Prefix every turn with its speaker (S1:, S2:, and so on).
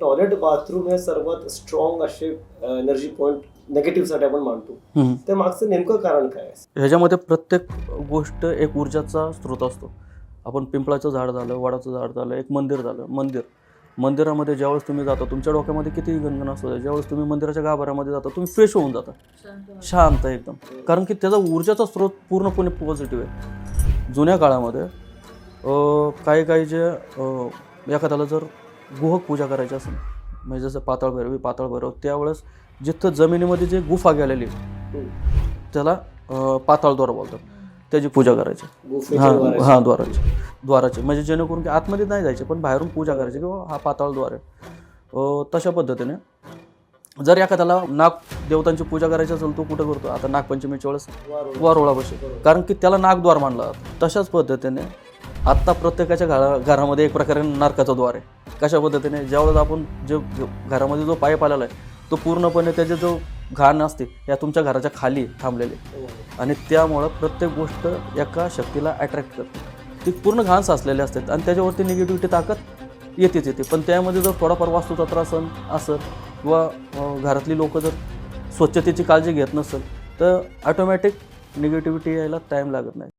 S1: Toilet bathroom हे सर्वात strong असे एनर्जी पॉईंट नेगेटिव्हसाठी आपण मानतो. त्या मागचं नेमकं कारण काय
S2: ह्याच्यामध्ये प्रत्येक गोष्ट एक ऊर्जाचा स्रोत असतो. आपण पिंपळाचं झाड झालं वडाचं झाड झालं एक मंदिर झालं मंदिर. मंदिरामध्ये ज्यावेळेस तुम्ही जाता तुमच्या डोक्यामध्ये किती गणगण असू द्या ज्यावेळेस तुम्ही मंदिराच्या गाभाऱ्यामध्ये जाता तुम्ही फ्रेश होऊन जाता. शांत एकदम. कारण की त्याचा ऊर्जाचा स्रोत पूर्णपणे पॉझिटिव्ह आहे. जुन्या काळामध्ये काही काही जे एखाद्याला जर गुहक पूजा करायची असेल म्हणजे जसं पाताळ भैरवी पाताळ भैरव त्यावेळेस जिथं जमिनीमध्ये जे गुफा गेलेली त्याला पाताळद्वार बोलतात. त्याची पूजा करायची. हां
S1: द्वाराची.
S2: हां द्वाराची. द्वाराची. म्हणजे जेणेकरून की आतमध्ये नाही जायचे पण बाहेरून पूजा करायची किंवा हा पाताळद्वार आहे. तशा पद्धतीने जर एखाद्याला नाग देवतांची पूजा करायची असेल तो कुठं करतो? आता नागपंचमीच्या वेळेस
S1: वारुळ.
S2: बसेल कारण की त्याला नागद्वार मानला तशाच पद्धतीने आत्ता प्रत्येकाच्या घरा घरामध्ये एक प्रकारे नारकाचा द्वार आहे. कशा पद्धतीने? ज्यावेळेस आपण जे जो घरामध्ये जो पाईप आलेला आहे तो पूर्णपणे त्याचे जो घाण असते या तुमच्या घराच्या खाली थांबलेले आणि त्यामुळं प्रत्येक गोष्ट एका शक्तीला अट्रॅक्ट करते. ती पूर्ण घाण साचलेले असतात आणि त्याच्यावरती निगेटिव्हिटी ताकद येतेच येते. पण त्यामध्ये जर थोडाफार वास्तूचा त्रास असं किंवा घरातली लोक जर स्वच्छतेची काळजी घेत नसेल तर ऑटोमॅटिक निगेटिव्हिटी यायला टाईम लागत नाही.